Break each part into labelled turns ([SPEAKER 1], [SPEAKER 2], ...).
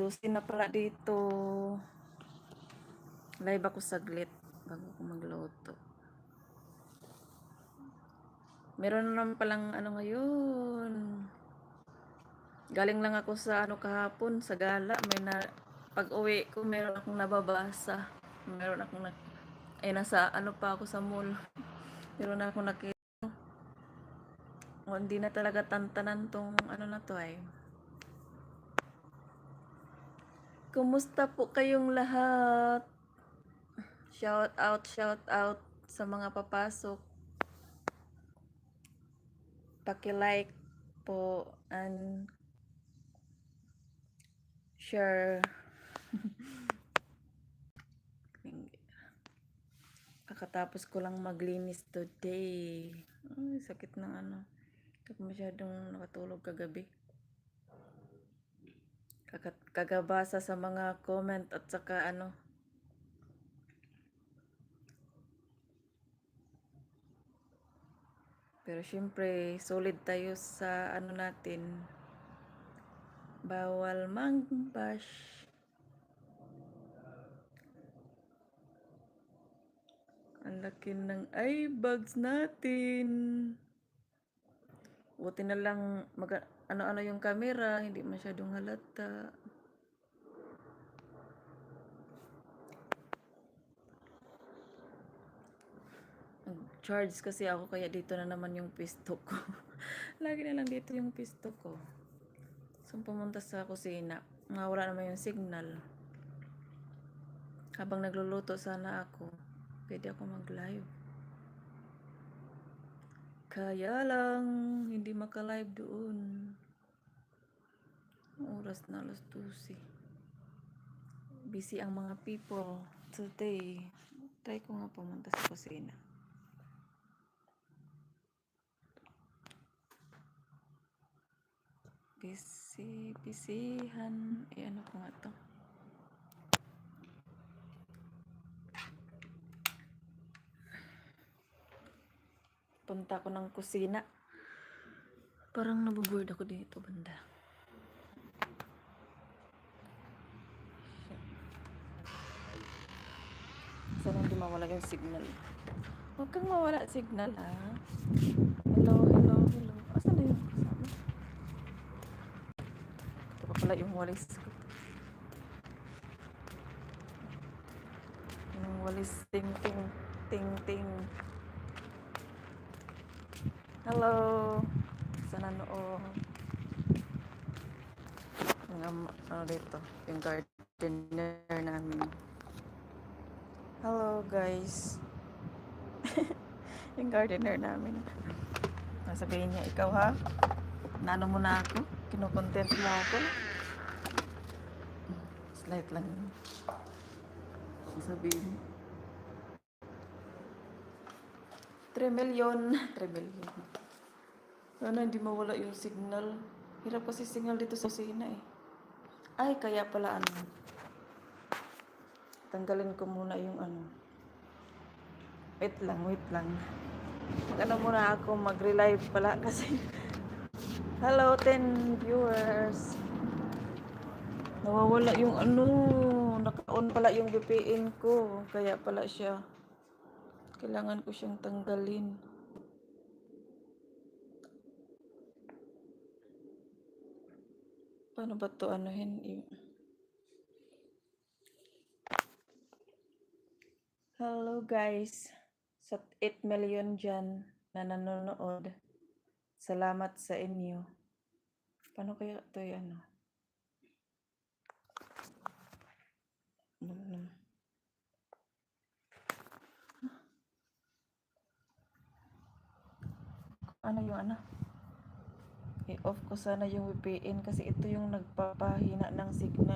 [SPEAKER 1] Dosin na pala dito. Live ako saglit bago ko magluto. Meron na naman palang ano ngayon. Galing lang ako sa ano kahapon sa gala. May na pag uwi ko meron akong nababasa. Meron akong na, eh nasa ano pa ako sa mall. Meron na akong nakita. O, hindi na talaga tantanan tong ano na to ay. Kumusta po kayong lahat? Shout out, shout out sa mga papasok. Paki-like po and share. Kakatapos ko lang maglinis today. Ay, sakit ng ano. Ako masyadong nakatulog kagabi. Kagabasa sa mga comment at saka ano. Pero syempre, solid tayo sa ano natin. Bawal mang-bash. Ang laki ng eye bags natin. Buti na lang mag ano-ano yung camera, hindi masyadong halata. Nag-charge kasi ako kaya dito na naman yung pisto ko. Lagi na lang dito yung pisto ko. So pumunta sa kusina, wala naman yung signal. Habang nagluluto sana ako, pwede ako mag-live. Kaya lang, hindi maka-live doon. Oras na alas 12. Busy ang mga people today. Try ko nga pumunta sa kusina. Busy, busyhan. Eh, ano ko nga to? Punta ko ng kusina. Parang nabuboard ako dito, banda. Sana hindi mawala yung signal. Huwag kang mawala signal, ha? Hello, hello, hello. Asan na yung kasama? Ito pa pala yung walis ko. Yung walis ting ting ting ting. Hello. Sana noo. Yung am- ano dito, yung gardener namin. Hello guys. yung gardener namin. Sasabihin niya, ikaw ha? Nano mo na ako? Kinukontent mo ako? Slight lang. yun. Sasabihin. 3 million. 3 million. Sana hindi mawala yung signal. Hirap kasi signal dito sa kusina eh. Ay, kaya pala ano. Tanggalin ko muna yung ano. Wait lang, wait lang. Mag-ano muna ako, mag-relive pala kasi. Hello, 10 viewers. Nawawala yung ano. Naka-on pala yung VPN ko. Kaya pala siya. Kailangan ko siyang tanggalin. Paano ba to anuhin? Hello guys. Sa 8 million dyan na nanonood. Salamat sa inyo. Paano kaya to yung ano? Ano yung ano? I-off ko sana yung VPN kasi ito yung nagpapahina ng signal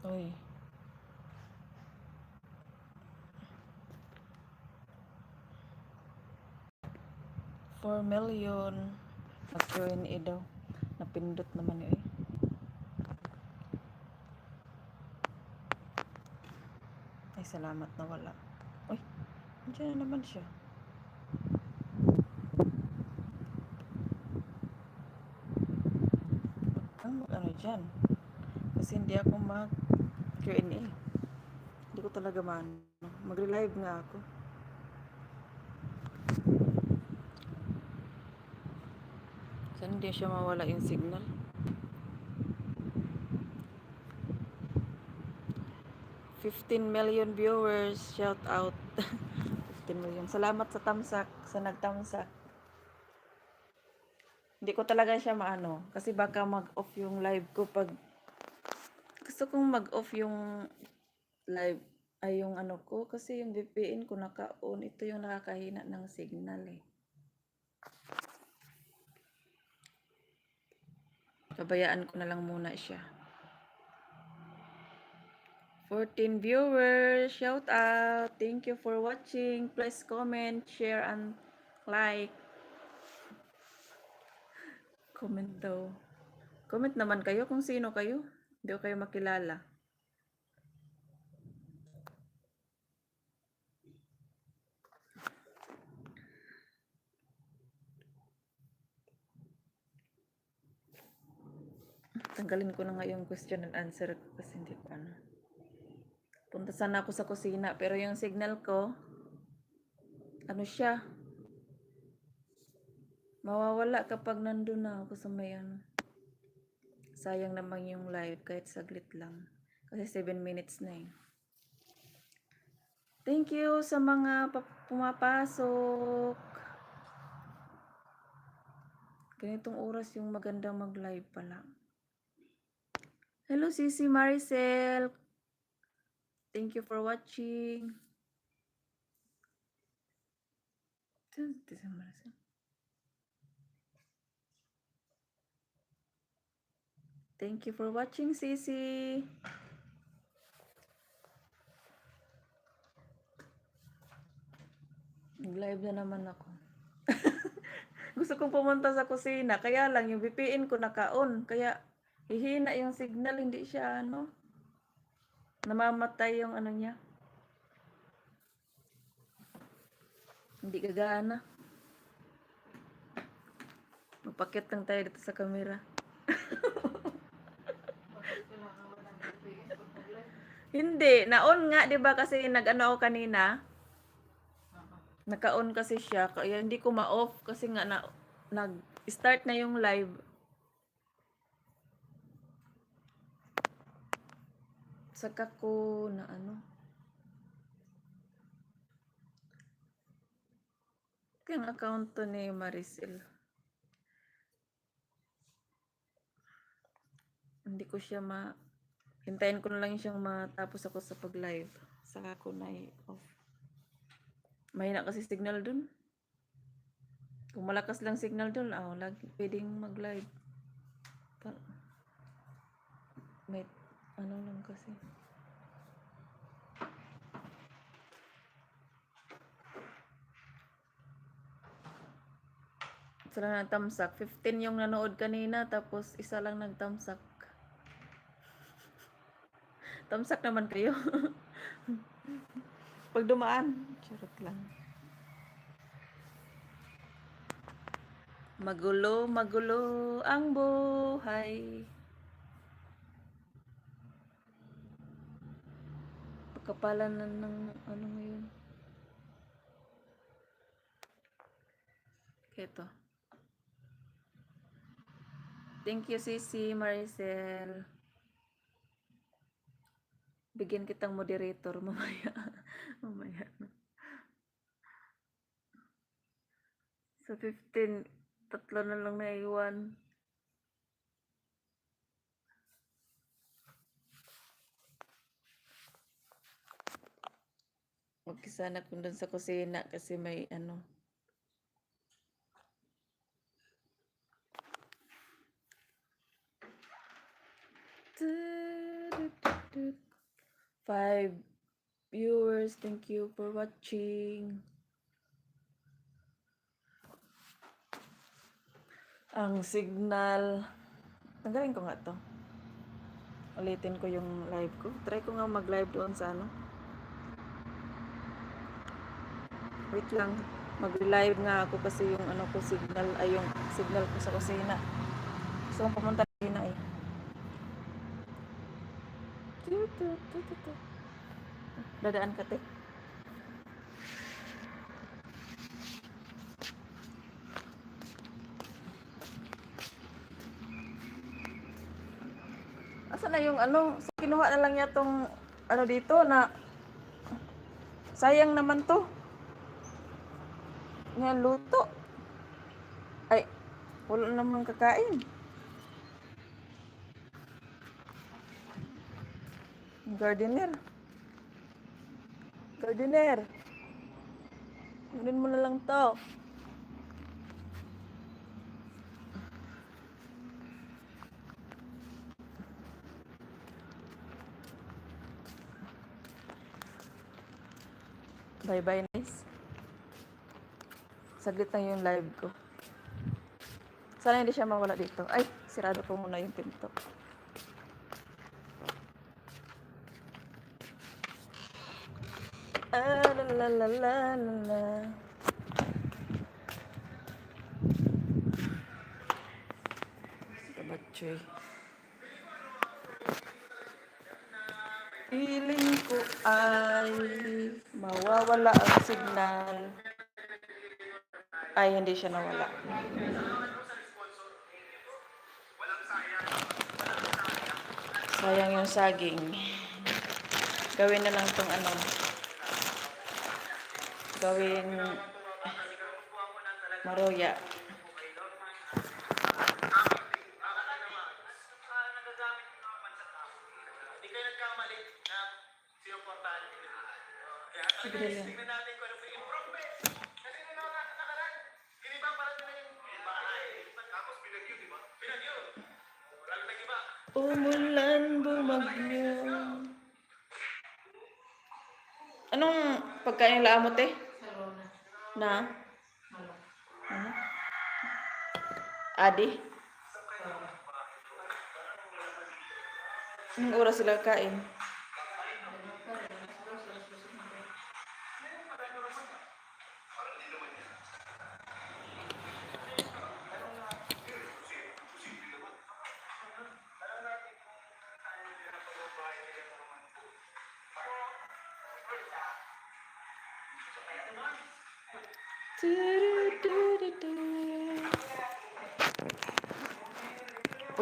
[SPEAKER 1] Uy. Four million. Mag-Q&A daw. Napindot naman yun eh. Ay, salamat na wala. Uy, nandiyan na naman siya. Ano dyan. Kasi hindi ako mag Q&A. Hindi ko talaga man. Magre-live nga ako. Saan hindi siya mawala yung signal? Fifteen million viewers. Shout out. 15 million. Salamat sa tamsak. Sa nagtamsak. Hindi ko talaga siya maano. Kasi baka mag-off yung live ko pag... Gusto kong mag-off yung live ay yung ano ko kasi yung VPN ko naka-on ito yung nakakahina ng signal eh Pabayaan ko na lang muna siya. 14 viewers, shout out. Thank you for watching. Please comment, share, and like. Comment daw. Comment naman kayo kung sino kayo. Hindi ko kayo makilala. Tanggalin ko na nga yung question and answer kasi hindi ko ano. Punta sana ako sa kusina pero yung signal ko ano siya mawawala kapag nandun na ako sa may ano. Sayang naman yung live kahit saglit lang. Kasi 7 minutes na eh. Thank you sa mga pa- pumapasok. Ganitong oras yung magandang mag-live pala. Hello, Sisi Maricel. Thank you for watching. Sisi Maricel? Thank you for watching, Sisi. Nag-live na naman ako. Gusto kong pumunta sa kusina, kaya lang yung VPN ko naka-on. Kaya hihina yung signal, hindi siya ano. Namamatay yung ano niya. Hindi gagana. Magpakit lang tayo dito sa camera. Hindi, na-on nga, 'di ba? Kasi nag-ano ako kanina. Naka-on kasi siya, kaya hindi ko ma-off kasi nga na nag-start na yung live. Saka ko na ano. Yung account to ni Maricel. Hindi ko siya ma... Hintayin ko na lang siyang matapos ako sa pag-live. Saka ko na i-off. Mahina kasi signal dun. Kung malakas lang signal dun, ah, lagi pwedeng mag-live. May ano lang kasi. Sila nagtamsak. 15 yung nanood kanina, tapos isa lang nagtamsak. Tamsak naman kayo. Pag dumaan, charot lang. Magulo, magulo ang buhay. Pagkapalan na ng ano ngayon. Ito. Thank you, Sisi Maricel. Bigyan kitang moderator mamaya. mamaya na. Sa 15, tatlo na lang naiwan. Huwag sana kung doon sa kusina kasi may ano. tut. Five viewers. Thank you for watching. Ang signal. Tanggalin ko nga to. Ulitin ko yung live ko. Try ko nga mag-live doon sa ano. Wait lang. Mag-live nga ako kasi yung ano ko signal ay yung signal ko sa kusina. Kong pumunta Dadaan ka te. Asa na yung ano? Kinuha na lang niya tong ano dito na sayang naman to. Nga luto. Ay, wala namang kakain. Gardener. Gardener. Kunin mo na lang to. Bye-bye, nice. Saglit lang yung live ko. Sana hindi siya mawala dito. Ay, sirado ko muna yung pinto. Ah, la la la la la. Kabatchoy. Feeling ko ay mawawala ang signal. Ay, hindi siya nawala. Sayang yung saging. Gawin na lang tong ano. Gawin maroya. Sige lang. Umulan, bumagyo. Anong pagkain nila te? Na? Ano? Adi? Anong oras sila kain?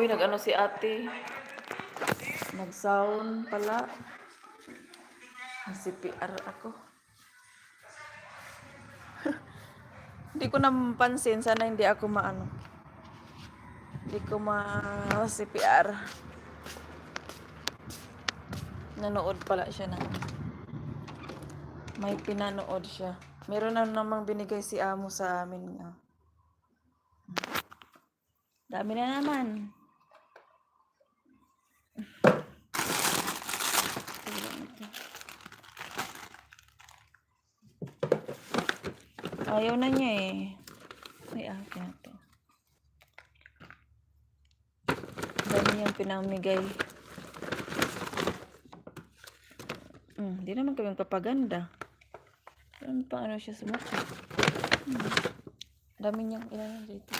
[SPEAKER 1] Uy, nag-ano si ate. Nag-sound pala. CPR ako. hindi ko napansin. Sana hindi ako maano. Hindi ko ma-CPR. Nanood pala siya na. May pinanood siya. Meron na namang binigay si amo sa amin. ah. Dami na naman. Ayaw na niya eh. Ay, akin na to. Dami niyang pinamigay. Hmm, di naman kami papaganda. Ano pa ano siya sumukha? Hmm. Dami niyang inano dito.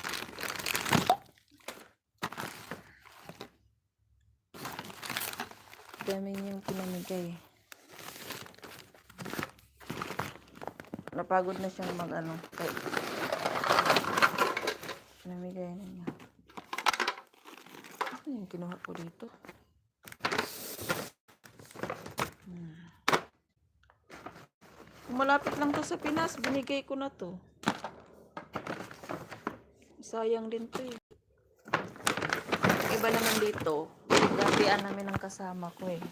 [SPEAKER 1] Dami niyang pinamigay. Napagod na siyang mag ano. Kay... Pinamigay na niya. Ano yung kinuha ko dito? Kung malapit lang to sa Pinas, binigay ko na to. Sayang din to eh. Iba naman dito, gabian namin ng kasama ko eh.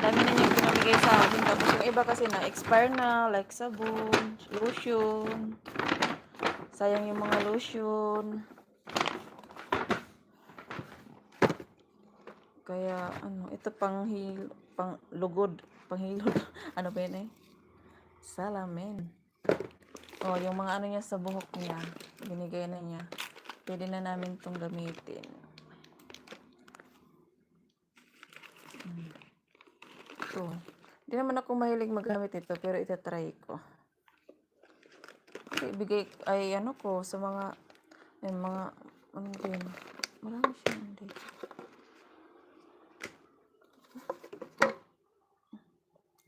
[SPEAKER 1] Dami na niya pinamigay sa akin. Tapos yung iba kasi na expire na, like sabon, lotion. Sayang yung mga lotion. Kaya ano, ito pang hil, pang lugod, pang hilod. ano ba yun eh? Salamin. Oh, yung mga ano niya sa buhok niya, binigay na niya. Pwede na namin itong gamitin. Hmm. Ito. Hindi naman ako mahilig magamit ito, pero itatry ko. Kasi ibigay, ay ano ko, sa mga, ay mga, ano din, marami siya hindi.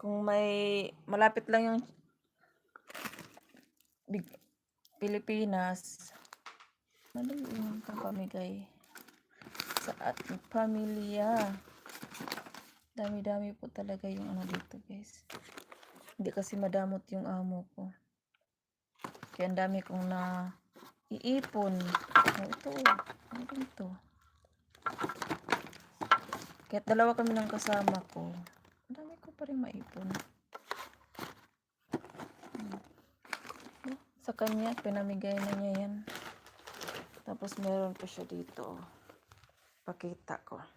[SPEAKER 1] Kung may, malapit lang yung big, Pilipinas, madali yung pamigay sa ating pamilya. Dami-dami po talaga yung ano dito guys. Hindi kasi madamot yung amo ko. Kaya ang dami kong na iipon. Oh, ito. Ano ito? Kahit dalawa kami ng kasama ko, ang dami ko pa rin maipon. Oh, Sa kanya, pinamigay na niya yan. Tapos meron pa siya dito. Pakita ko.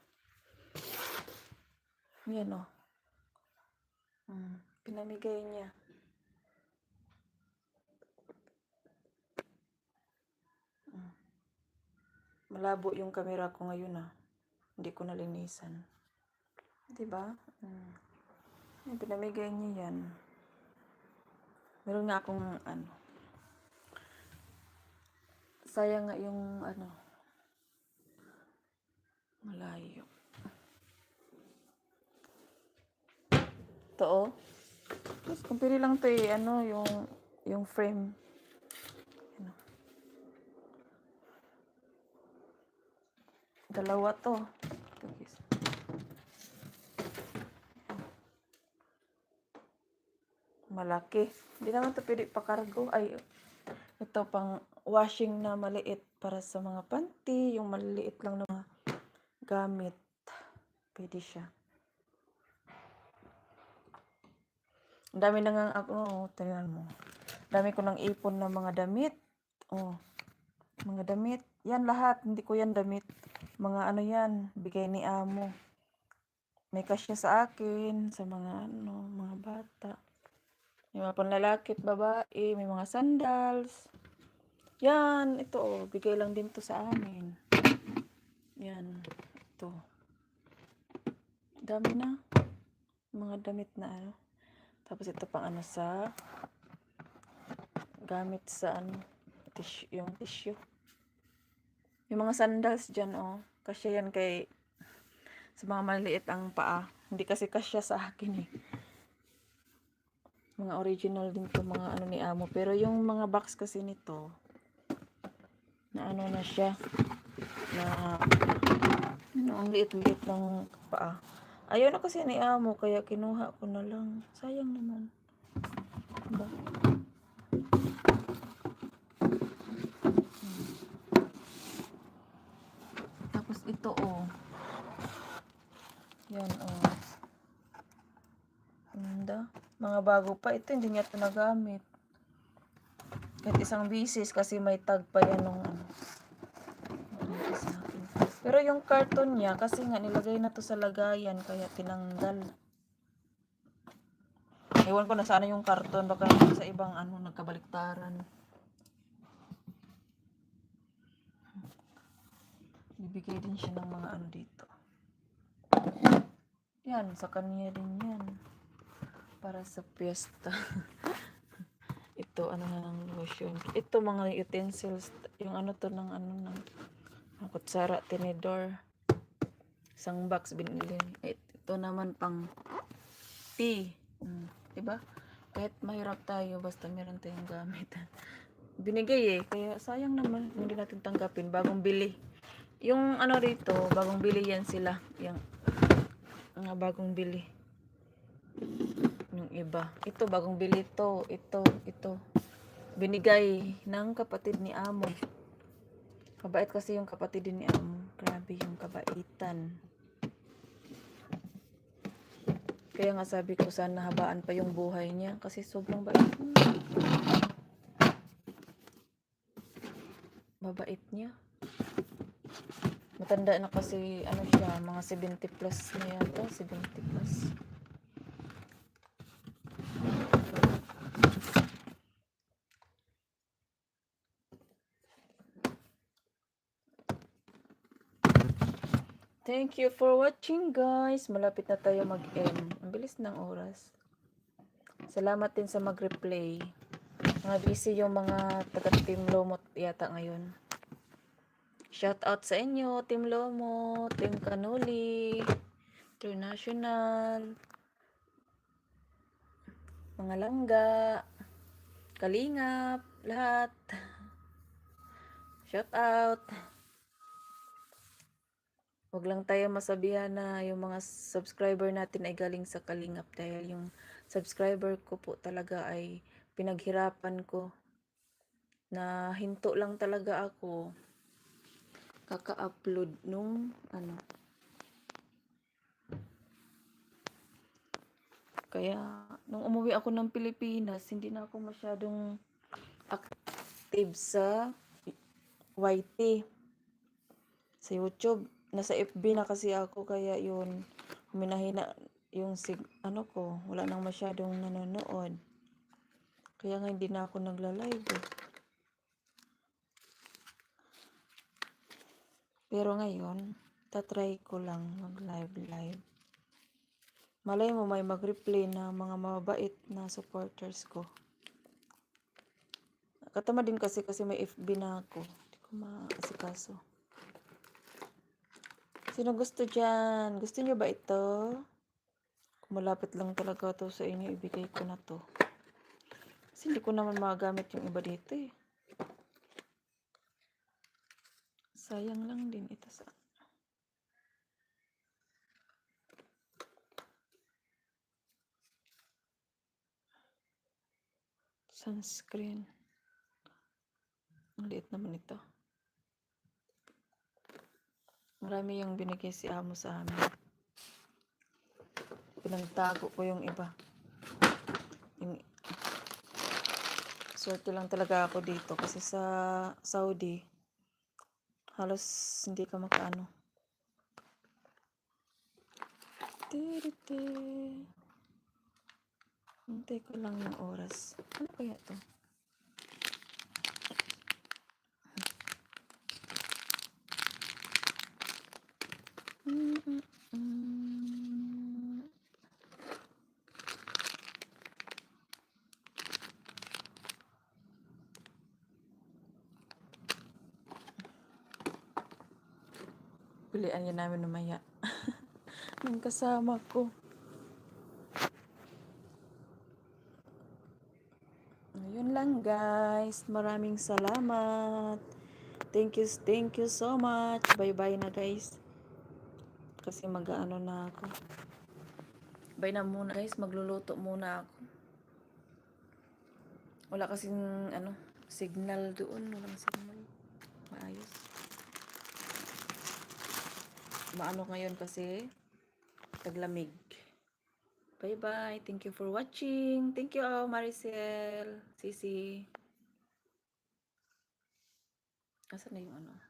[SPEAKER 1] Yan o. Hmm. Pinamigay niya. Hmm. Malabo yung camera ko ngayon ah. Hindi ko nalinisan. Diba? Hmm. Yan, pinamigay niya yan. Meron nga akong ano. Sayang nga yung ano. Malayo. Ito oh. Tapos kung pili lang to eh, ano, yung, yung frame. Ano. Dalawa to. Guys. Malaki. Hindi naman to pwede pakargo. Ay, ito pang washing na maliit para sa mga panty. Yung maliliit lang na mga gamit. Pwede siya. Dami na nga ako, oh, tingnan mo. Dami ko nang ipon na mga damit. Oh, mga damit. Yan lahat, hindi ko yan damit. Mga ano yan, bigay ni amo. May kasya sa akin, sa mga ano, mga bata. May mga panlalaki at babae, may mga sandals. Yan, ito oh, bigay lang din to sa amin. Yan, ito. Dami na. Mga damit na ano. Tapos ito pang ano sa gamit sa ano tissue, yung tissue. Yung mga sandals dyan oh. Kasya yan kay sa mga maliit ang paa. Hindi kasi kasya sa akin eh. Mga original din to mga ano ni amo. Pero yung mga box kasi nito na ano na siya na ano, ang liit-liit ng paa. Ayaw na kasi ni amo, kaya kinuha ko na lang. Sayang naman. Diba? Tapos ito oh. Yan oh. Ganda. Mga bago pa. Ito hindi niya ito nagamit. Kahit isang bisis kasi may tag pa yan nung ano. Pero yung carton niya, kasi nga nilagay na to sa lagayan, kaya tinanggal. Ewan ko na sana yung karton, baka sa ibang ano, nagkabaliktaran. Bibigay din siya ng mga ano dito. Yan, sa kanya din yan. Para sa piyesta. Ito, ano na ng lotion. Ito, mga utensils. Yung ano to ng ano ng ang kutsara, tinidor. Isang box binili. Eh, Ito naman pang tea. Hmm, diba? Kahit mahirap tayo, basta meron tayong gamit. Binigay eh. Kaya sayang naman. Hindi natin tanggapin. Bagong bili. Yung ano rito, bagong bili yan sila. Yung mga bagong bili. Yung iba. Ito, bagong bili to. Ito, ito. Binigay ng kapatid ni Amo. Kabait kasi yung kapatid din ni Amo. Grabe yung kabaitan. Kaya nga sabi ko sana habaan pa yung buhay niya kasi sobrang bait niya. Babait niya. matanda na kasi ano siya, mga 70 plus na yata, 70 plus. Thank you for watching guys. Malapit na tayo mag-end. Ang bilis ng oras. Salamat din sa mag-replay. Mga busy yung mga taga-team Lomot yata ngayon. Shout out sa inyo, Team Lomo, Team Kanuli, International, mga langga, kalingap, lahat. Shout out. Huwag lang tayo masabihan na yung mga subscriber natin ay galing sa kalingap dahil yung subscriber ko po talaga ay pinaghirapan ko. Na hinto lang talaga ako. Kaka-upload nung ano. Kaya nung umuwi ako ng Pilipinas hindi na ako masyadong active sa YT sa YouTube nasa FB na kasi ako kaya yun huminahina yung sig ano ko wala nang masyadong nanonood kaya nga hindi na ako nagla-live eh. Pero ngayon, tatry ko lang mag-live live. Malay mo may mag-replay na mga mabait na supporters ko. Katama din kasi kasi may FB na ako. Hindi ko maasikaso. Sino gusto dyan? Gusto nyo ba ito? Malapit lang talaga to sa inyo, ibigay ko na to. Kasi hindi ko naman magamit yung iba dito eh. Sayang lang din ito sa... Sunscreen. Ang liit naman ito. Marami yung binigay si Amo sa amin. Pinagtago ko yung iba. Yung Swerte lang talaga ako dito kasi sa Saudi halos hindi ka makaano. Tirite. Hintay ko lang yung oras. Ano kaya to? Pilian yun namin namaya. Ng kasama ko. Ayun lang guys. Maraming salamat. Thank you, thank you so much. Bye-bye na guys. Kasi mag-ano na ako. Bye na muna guys. Magluluto muna ako. Wala kasing ano, signal doon. Walang signal. Maayos. Maano ngayon kasi taglamig. Bye-bye. Thank you for watching. Thank you Maricel. Sisi. Asan na yung ano?